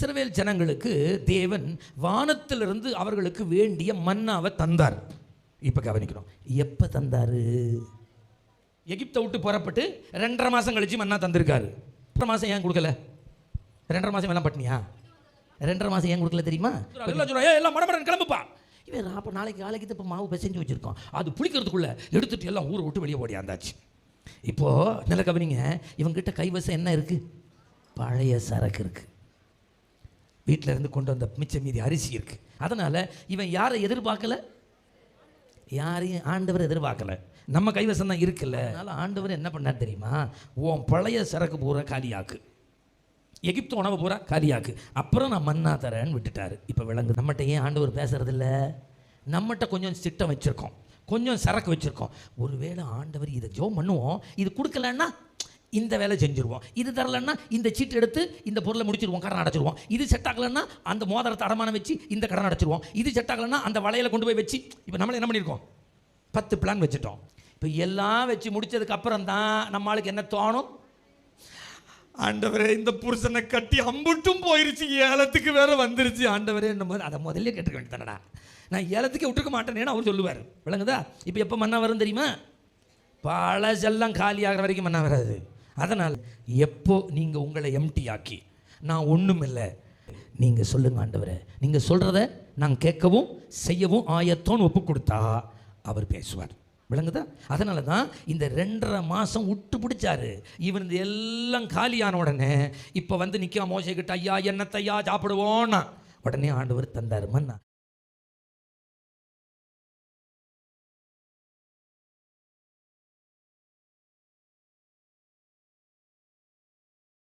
இஸ்ரவேல் ஜனங்களுக்கு தேவன் வானத்திலிருந்து அவர்களுக்கு வேண்டிய மன்னாவை தந்தார். இப்போ கவனிக்கணும். எப்போ தந்தாரு? எகிப்தை விட்டு புறப்பட்டு ரெண்டரை மாதம் கழிச்சு மன்னா தந்திருக்காரு. ரெண்டரை மாதம் ஏன் கொடுக்கல? ரெண்டரை மாதம் எல்லாம் பட்டினியா? ரெண்டரை மாதம் ஏன் கொடுக்கல தெரியுமா? எல்லாம் சொல்றா, "ஏய், எல்லாம் மடமடன் கிளம்புப்பா. இவன் அப்போ நாளைக்கு நாளைக்கு இப்போ மாவு பிசைஞ்சு வச்சுருக்கோம் அது புளிக்கிறதுக்குள்ள எடுத்துட்டு எல்லாம் ஊரை விட்டு வெளியே ஓடியாந்தாச்சு இப்போது நல்ல கவனிங்க. இவங்கிட்ட கைவசம் என்ன இருக்குது பழைய சரக்கு இருக்குது வீட்டில் இருந்து கொண்டு வந்த மிச்ச மீதி அரிசி இருக்குது அதனால் இவன் யாரை எதிர்பார்க்கல? யாரையும் ஆண்டவர் எதிர்பார்க்கல. நம்ம கைவசம் தான் இருக்குல்ல. அதனால் ஆண்டவர் என்ன பண்ணார் தெரியுமா? உன் பழைய சரக்கு பூரா காலியாக்கு. எகிப்து உணவு பூரா காலியாக்கு. அப்புறம் நான் மன்னா தரேன்னு விட்டுட்டாரு. இப்போ விலங்கு. நம்மகிட்ட ஏன் ஆண்டவர் பேசுறதில்ல? நம்மகிட்ட கொஞ்சம் சிட்டம் வச்சுருக்கோம். கொஞ்சம் சரக்கு வச்சுருக்கோம். ஒருவேளை ஆண்டவர் இதை ஜோ பண்ணுவோம். இது கொடுக்கலன்னா இந்த வேலை செஞ்சுருவோம். இது தரலன்னா இந்த சீட்டு எடுத்து இந்த பொருளை முடிச்சிருவோம் கடன் அடைச்சிருவோம். இது செட் ஆகலைன்னா அந்த மோதிரத்தை அடமானம் வச்சு இந்த கடன் அடைச்சிருவோம். இது செட் ஆகலைன்னா அந்த வளையலை கொண்டு போய் வச்சு இப்போ நம்மளை என்ன பண்ணியிருக்கோம் பத்து பிளான் வச்சுட்டோம். இப்போ எல்லாம் வச்சு முடித்ததுக்கு அப்புறம் தான் நம்மளுக்கு என்ன தோணும்? ஆண்டவரே இந்த புருஷனை கட்டி அம்புட்டும் போயிருச்சு. ஏலத்துக்கு வேற வந்துருச்சு. ஆண்டவரே போது அதை முதல்ல கேட்டுக்க வேண்டியதானடா நான் ஏலத்துக்கு விட்டுக்க மாட்டேனேன்னு அவர் சொல்லுவார். விளங்குதா? இப்போ எப்போ மண்ணா வரும் தெரியுமா? பழசெல்லாம் காலி ஆகிற வரைக்கும் மண்ணா வராது. அதனால் எப்போ நீங்கள் உங்களை எம்டி ஆக்கி நான் ஒன்றும் இல்லை நீங்கள் சொல்லுங்க ஆண்டவரை. நீங்கள் சொல்கிறத நாங்கள் கேட்கவும் செய்யவும் ஆயத்தோன்னு ஒப்பு கொடுத்தா அவர் பேசுவார். விளங்குதா? அதனால தான் இந்த ரெண்டரை மாதம் விட்டு பிடிச்சாரு. இவன் இது எல்லாம் காலியான உடனே இப்போ வந்து நிற்க மோசைக்கிட்ட ஐயா என்னத்தையா சாப்பிடுவோன்னா உடனே ஆண்டவர் தந்தாருமன்னா